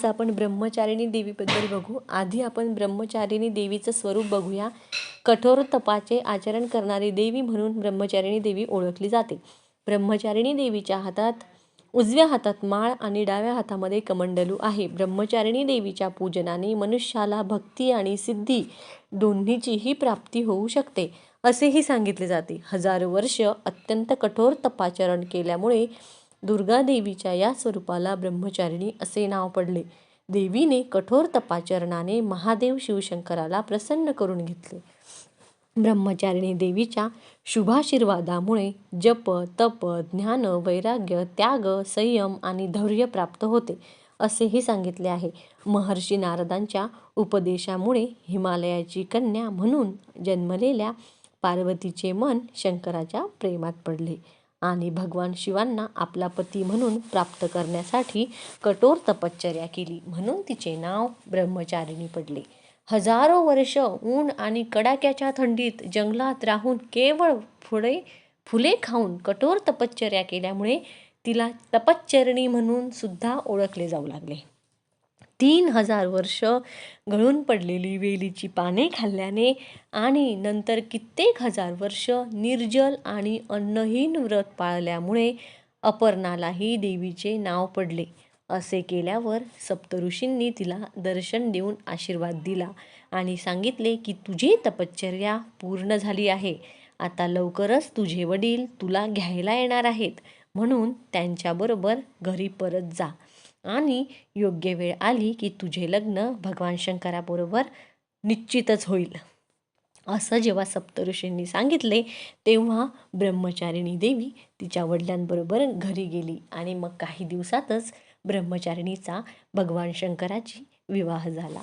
आज आपण ब्रह्मचारिणी देवीबद्दल बघू. आधी आपण ब्रह्मचारिणी देवीचं स्वरूप बघूया. कठोर तपाचे आचरण करणारी देवी म्हणून ब्रह्मचारिणी देवी ओळखली जाते. ब्रह्मचारिणी देवीच्या हातात उजव्या हातात माळ आणि डाव्या हातामध्ये कमंडलू आहे. ब्रह्मचारिणी देवीच्या पूजनाने मनुष्याला भक्ती आणि सिद्धी दोन्हीचीही प्राप्ती होऊ शकते असेही सांगितले जाते. हजारो वर्ष अत्यंत कठोर तपाचरण केल्यामुळे दुर्गादेवीच्या या स्वरूपाला ब्रह्मचारिणी असे नाव पडले. देवीने कठोर तपाचरणाने महादेव शिवशंकराला प्रसन्न करून घेतले. ब्रह्मचारिणी देवीच्या शुभाशीर्वादामुळे जप तप ज्ञान वैराग्य त्याग संयम आणि धैर्य प्राप्त होते असेही सांगितले आहे. महर्षी नारदांच्या उपदेशामुळे हिमालयाची कन्या म्हणून जन्मलेल्या पार्वतीचे मन शंकराच्या प्रेमात पडले. आणि भगवान शिवांना आपला पती म्हणून प्राप्त करण्यासाठी कठोर तपश्चर्या केली. म्हणून तिचे नाव ब्रह्मचारिणी पडले. हजारो वर्ष ऊन आणि कडाक्याच्या थंडीत जंगलात राहून केवळ फुळे फुले खाऊन कठोर तपश्चर्या केल्यामुळे तिला तपश्चरणी म्हणून सुद्धा ओळखले जाऊ लागले. तीन हजार वर्ष गळून पडलेली वेलीची पाने खाल्ल्याने आणि नंतर कित्येक हजार वर्ष निर्जल आणि अन्नहीन व्रत पाळल्यामुळे अपर्णालाही देवीचे नाव पडले. असे केल्यावर सप्तऋषींनी तिला दर्शन देऊन आशीर्वाद दिला आणि सांगितले की तुझी तपश्चर्या पूर्ण झाली आहे. आता लवकरच तुझे वडील तुला घ्यायला येणार आहेत. म्हणून त्यांच्याबरोबर घरी परत जा. आणि योग्य वेळ आली की तुझे लग्न भगवान शंकराबरोबर निश्चितच होईल. असं जेव्हा सप्तऋषींनी सांगितले तेव्हा ब्रह्मचारिणी देवी तिच्या वडिलांबरोबर घरी गेली आणि मग काही दिवसातच ब्रह्मचारिणीचा भगवान शंकराची विवाह झाला.